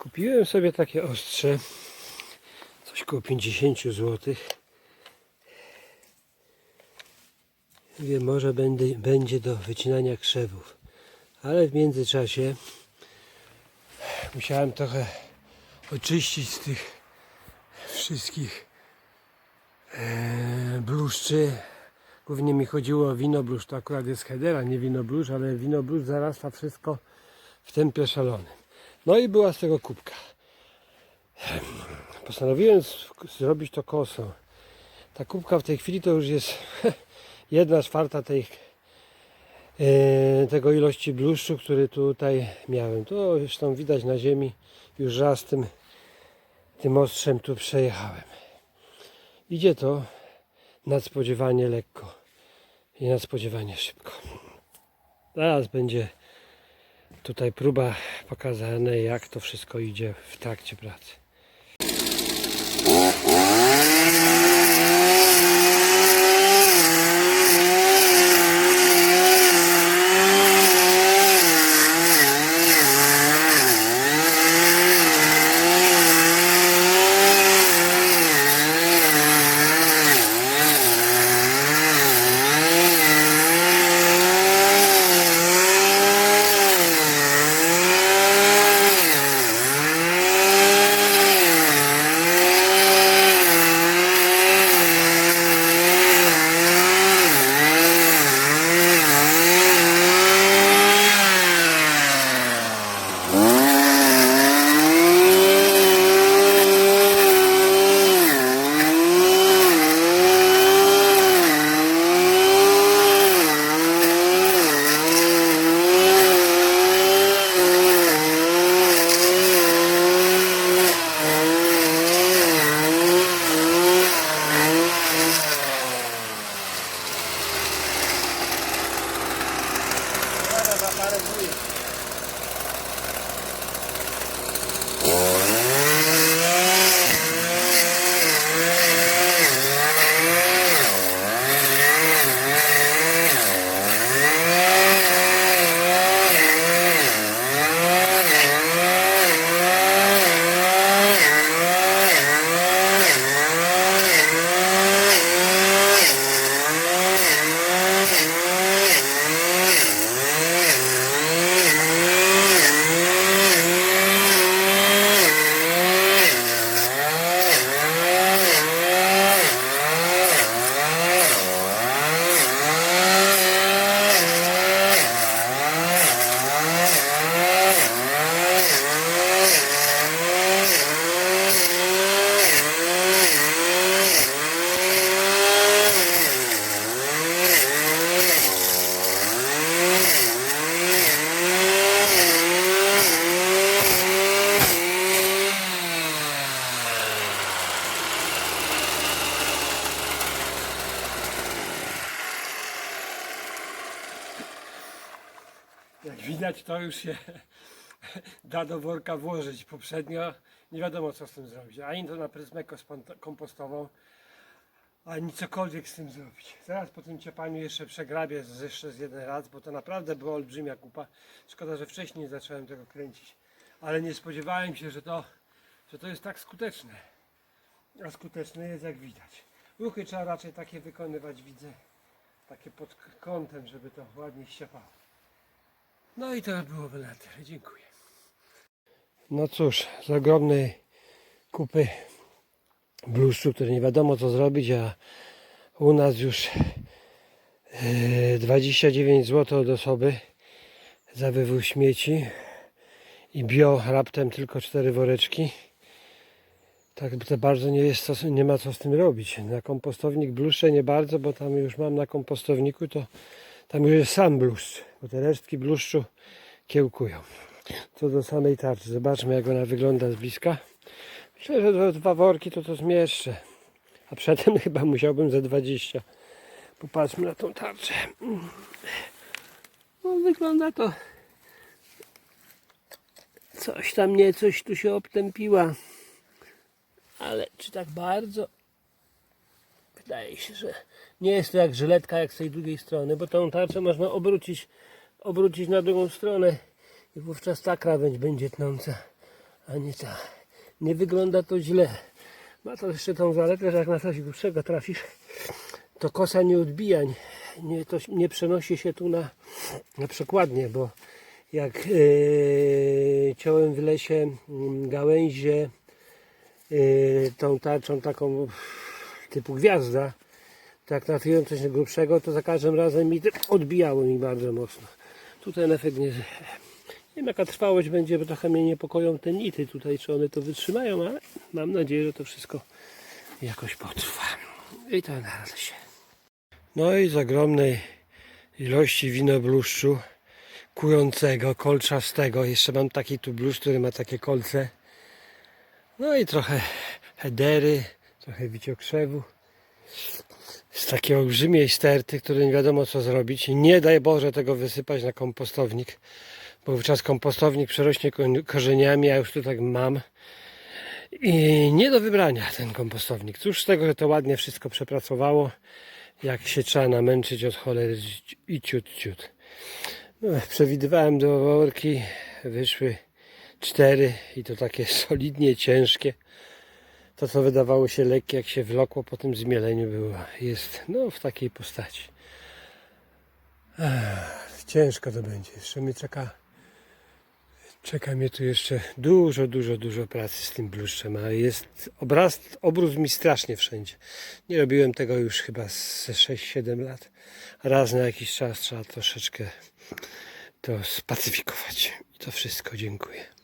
Kupiłem sobie takie ostrze. Coś koło 50 zł. Wiem, może będę, będzie do wycinania krzewów. Ale w międzyczasie musiałem trochę oczyścić z tych wszystkich e, bluszczy. Głównie mi chodziło o winobluszcz, to akurat jest hedera, nie winobluszcz, ale winobluszcz zarasta wszystko w tempie szalonym. No i była z tego kubka. Postanowiłem zrobić to kosą. Ta kubka w tej chwili to już jest jedna czwarta tej, e, tego ilości bluszczu, który tutaj miałem. To zresztą widać na ziemi. Już raz tym, tym ostrzem tu przejechałem. Idzie to nadspodziewanie lekko i nadspodziewanie szybko. Zaraz będzie tutaj próba pokazane jak to wszystko idzie w trakcie pracy. Jak widać, to już się da do worka włożyć. Poprzednio nie wiadomo, co z tym zrobić. Ani to na pryzmę kompostową, ani cokolwiek z tym zrobić. Zaraz po tym ciepaniu jeszcze przegrabię jeszcze z jeden raz, bo to naprawdę była olbrzymia kupa. Szkoda, że wcześniej nie zacząłem tego kręcić. Ale nie spodziewałem się, że to, że to jest tak skuteczne. A skuteczne jest jak widać. Ruchy trzeba raczej takie wykonywać, widzę. Takie pod kątem, żeby to ładnie ściepało. No i to byłoby na tyle. Dziękuję. No cóż, z ogromnej kupy bluszczu, który nie wiadomo co zrobić, a u nas już e, 29 zł od osoby za wywóz śmieci i bio raptem tylko cztery woreczki. Tak to bardzo nie jest nie ma co z tym robić. Na kompostownik bluszcze nie bardzo, bo tam już mam na kompostowniku to tam już jest sam bluszcz, bo te resztki bluszczu kiełkują. Co do samej tarczy, zobaczmy jak ona wygląda z bliska. Myślę, że dwa worki to to zmieszczę. A przedtem chyba musiałbym za 20. Popatrzmy na tą tarczę. No, wygląda to. Coś tam nie, coś tu się obtępiła. Ale czy tak bardzo? Wydaje się, że nie jest to jak żyletka, jak z tej drugiej strony, bo tą tarczę można obrócić, obrócić na drugą stronę i wówczas ta krawędź będzie tnąca. a nie ta. Nie wygląda to źle. Ma to jeszcze tą zaletę, że jak na coś grubszego trafisz, to kosa nie odbija, nie, nie, to nie przenosi się tu na, na przekładnię, bo jak yy, ciąłem w lesie mm, gałęzie yy, tą tarczą taką typu gwiazda, to jak trafiłem coś grubszego, to za każdym razem mi odbijało mi bardzo mocno. Tutaj ten efekt nie, nie wiem jaka trwałość będzie, bo trochę mnie niepokoją te nity tutaj, czy one to wytrzymają, ale mam nadzieję, że to wszystko jakoś potrwa. I to na razie. No i z ogromnej ilości winobluszczu kującego, kolczastego. Jeszcze mam taki tu bluszcz, który ma takie kolce. No i trochę hedery, trochę wiciokrzewu. Z takiej olbrzymiej sterty, której nie wiadomo co zrobić. Nie daj Boże tego wysypać na kompostownik, bo wówczas kompostownik przerośnie ko- korzeniami, a już tu tak mam. I nie do wybrania ten kompostownik. Cóż z tego, że to ładnie wszystko przepracowało, jak się trzeba namęczyć od cholery i ciut ciut. No, przewidywałem do worki, wyszły cztery i to takie solidnie ciężkie. To co wydawało się lekkie, jak się wlokło po tym zmieleniu było, jest no w takiej postaci. Ciężko to będzie. Jeszcze mnie czeka Czeka mnie tu jeszcze dużo, dużo, dużo pracy z tym bluszczem, ale jest obraz, obróz mi strasznie wszędzie. Nie robiłem tego już chyba ze 6-7 lat. Raz na jakiś czas trzeba troszeczkę to spacyfikować. I to wszystko. Dziękuję.